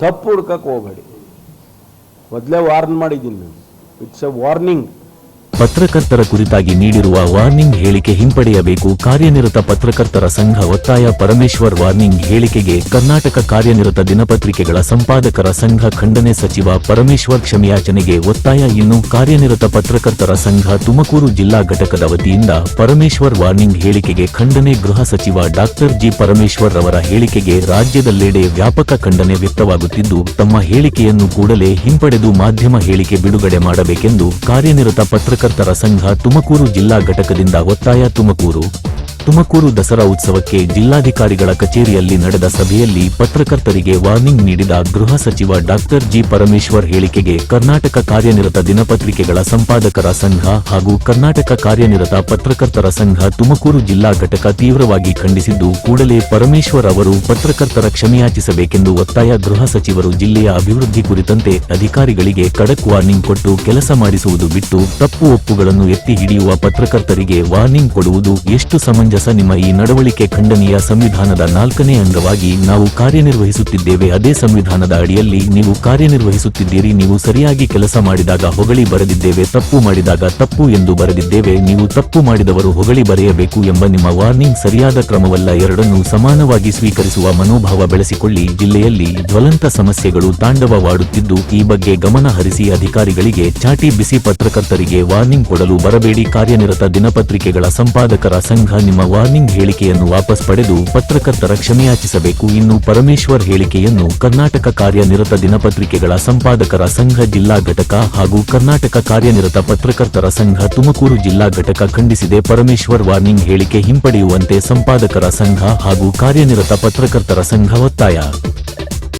ತಪ್ಪು ಹುಡ್ಕಕ್ಕೆ ಹೋಗಬೇಡಿ. ಮೊದಲೇ ವಾರ್ನ್ ಮಾಡಿದ್ದೀನಿ ನಾನು. ಇಟ್ಸ್ ಎ ವಾರ್ನಿಂಗ್ ಪತ್ರಕರ್ತರ ಕುರಿತಾಗಿ ನೀಡಿರುವ ವಾರ್ನಿಂಗ್ ಹೇಳಿಕೆ ಹಿಂಪಡೆಯಬೇಕು. ಕಾರ್ಯನಿರತ ಪತ್ರಕರ್ತರ ಸಂಘ ಒತ್ತಾಯ ಪರಮೇಶ್ವರ್ ವಾರ್ನಿಂಗ್ ಹೇಳಿಕೆಗೆ ಕರ್ನಾಟಕ ಕಾರ್ಯನಿರತ ದಿನಪತ್ರಿಕೆಗಳ ಸಂಪಾದಕರ ಸಂಘ ಖಂಡನೆ ಸಚಿವ ಪರಮೇಶ್ವರ್ ಕ್ಷಮೆಯಾಚನೆಗೆ ಒತ್ತಾಯ. ಇನ್ನು ಕಾರ್ಯನಿರತ ಪತ್ರಕರ್ತರ ಸಂಘ ತುಮಕೂರು ಜಿಲ್ಲಾ ಘಟಕದ ವತಿಯಿಂದ ಪರಮೇಶ್ವರ್ ವಾರ್ನಿಂಗ್ ಹೇಳಿಕೆಗೆ ಖಂಡನೆ ಗೃಹ ಸಚಿವ ಡಾಕ್ಟರ್ ಜಿ. ಪರಮೇಶ್ವರ್ ಅವರ ಹೇಳಿಕೆಗೆ ರಾಜ್ಯದಲ್ಲೆಡೆ ವ್ಯಾಪಕ ಖಂಡನೆ ವ್ಯಕ್ತವಾಗುತ್ತಿದ್ದು, ತಮ್ಮ ಹೇಳಿಕೆಯನ್ನು ಕೂಡಲೇ ಹಿಂಪಡೆದು ಮಾಧ್ಯಮ ಹೇಳಿಕೆ ಬಿಡುಗಡೆ ಮಾಡಬೇಕೆಂದು ಕಾರ್ಯನಿರತ ಪತ್ರಕರ್ತರ ಸಂಘ ತುಮಕೂರು ಜಿಲ್ಲಾ ಘಟಕದಿಂದ ಒತ್ತಾಯ ತುಮಕೂರು. ತುಮಕೂರು ದಸರಾ ಉತ್ಸವಕ್ಕೆ ಜಿಲ್ಲಾಧಿಕಾರಿಗಳ ಕಚೇರಿಯಲ್ಲಿ ನಡೆದ ಸಭೆಯಲ್ಲಿ ಪತ್ರಕರ್ತರಿಗೆ ವಾರ್ನಿಂಗ್ ನೀಡಿದ ಗೃಹ ಸಚಿವ ಡಾಕ್ಟರ್ ಜಿ ಪರಮೇಶ್ವರ್ ಹೇಳಿಕೆಗೆ ಕರ್ನಾಟಕ ಕಾರ್ಯನಿರತ ದಿನಪತ್ರಿಕೆಗಳ ಸಂಪಾದಕರ ಸಂಘ ಹಾಗೂ ಕರ್ನಾಟಕ ಕಾರ್ಯನಿರತ ಪತ್ರಕರ್ತರ ಸಂಘ ತುಮಕೂರು ಜಿಲ್ಲಾ ಘಟಕ ತೀವ್ರವಾಗಿ ಖಂಡಿಸಿದ್ದು, ಕೂಡಲೇ ಪರಮೇಶ್ವರ್ ಅವರು ಪತ್ರಕರ್ತರ ಕ್ಷಮೆಯಾಚಿಸಬೇಕೆಂದು ಒತ್ತಾಯ ಗೃಹ ಸಚಿವರು ಜಿಲ್ಲೆಯ ಅಭಿವೃದ್ಧಿ ಕುರಿತಂತೆ ಅಧಿಕಾರಿಗಳಿಗೆ ಖಡಕ್ ವಾರ್ನಿಂಗ್ ಕೊಟ್ಟು ಕೆಲಸ ಮಾಡಿಸುವುದು ಬಿಟ್ಟು ತಪ್ಪು ಒಪ್ಪುಗಳನ್ನು ಎತ್ತಿ ಹಿಡಿಯುವ ಪತ್ರಕರ್ತರಿಗೆ ವಾರ್ನಿಂಗ್ ಕೊಡುವುದು ಎಷ್ಟು ಸಮಂಜಸ ನಿಮ್ಮ ಈ ನಡವಳಿಕೆ ಖಂಡನೀಯ ಸಂವಿಧಾನದ ನಾಲ್ಕನೇ ಅಂಗವಾಗಿ ನಾವು ಕಾರ್ಯನಿರ್ವಹಿಸುತ್ತಿದ್ದೇವೆ. ಅದೇ ಸಂವಿಧಾನದ ಅಡಿಯಲ್ಲಿ ನೀವು ಕಾರ್ಯನಿರ್ವಹಿಸುತ್ತಿದ್ದೀರಿ. ನೀವು ಸರಿಯಾಗಿ ಕೆಲಸ ಮಾಡಿದಾಗ ಹೊಗಳಿ ಬರೆದಿದ್ದೇವೆ. ತಪ್ಪು ಮಾಡಿದಾಗ ತಪ್ಪು ಎಂದು ಬರೆದಿದ್ದೇವೆ. ನೀವು ತಪ್ಪು ಮಾಡಿದವರು ಹೊಗಳಿ ಬರೆಯಬೇಕು ಎಂಬ ನಿಮ್ಮ ವಾರ್ನಿಂಗ್ ಸರಿಯಾದ ಕ್ರಮವಲ್ಲ. ಎರಡನ್ನೂ ಸಮಾನವಾಗಿ ಸ್ವೀಕರಿಸುವ ಮನೋಭಾವ ಬೆಳೆಸಿಕೊಳ್ಳಿ. ಜಿಲ್ಲೆಯಲ್ಲಿ ಜ್ವಲಂತ ಸಮಸ್ಯೆಗಳು ತಾಂಡವವಾಡುತ್ತಿದ್ದು, ಈ ಬಗ್ಗೆ ಗಮನ ಹರಿಸಿ ಅಧಿಕಾರಿಗಳಿಗೆ ಚಾಟಿ ಬಿಸಿ ಪತ್ರಕರ್ತರಿಗೆ ವಾರ್ನಿಂಗ್ ಕೊಡಲು ಬರಬೇಡಿ. ಕಾರ್ಯನಿರತ ದಿನಪತ್ರಿಕೆಗಳ ಸಂಪಾದಕರ ಸಂಘ ನಿಮ್ಮ ವಾರ್ನಿಂಗ್ ಹೇಳಿಕೆಯನ್ನು ವಾಪಸ್ ಪಡೆದು ಪತ್ರಕರ್ತರ ಕ್ಷಮೆಯಾಚಿಸಬೇಕು ಇನ್ನು ಪರಮೇಶ್ವರ್ ಹೇಳಿಕೆಯನ್ನು ಕರ್ನಾಟಕ ಕಾರ್ಯನಿರತ ದಿನಪತ್ರಿಕೆಗಳ ಸಂಪಾದಕರ ಸಂಘ ಜಿಲ್ಲಾ ಘಟಕ ಹಾಗೂ ಕರ್ನಾಟಕ ಕಾರ್ಯನಿರತ ಪತ್ರಕರ್ತರ ಸಂಘ ತುಮಕೂರು ಜಿಲ್ಲಾ ಘಟಕ ಖಂಡಿಸಿದೆ. ಪರಮೇಶ್ವರ್ ವಾರ್ನಿಂಗ್ ಹೇಳಿಕೆ ಹಿಂಪಡೆಯುವಂತೆ ಸಂಪಾದಕರ ಸಂಘ ಹಾಗೂ ಕಾರ್ಯನಿರತ ಪತ್ರಕರ್ತರ ಸಂಘ ಒತ್ತಾಯ.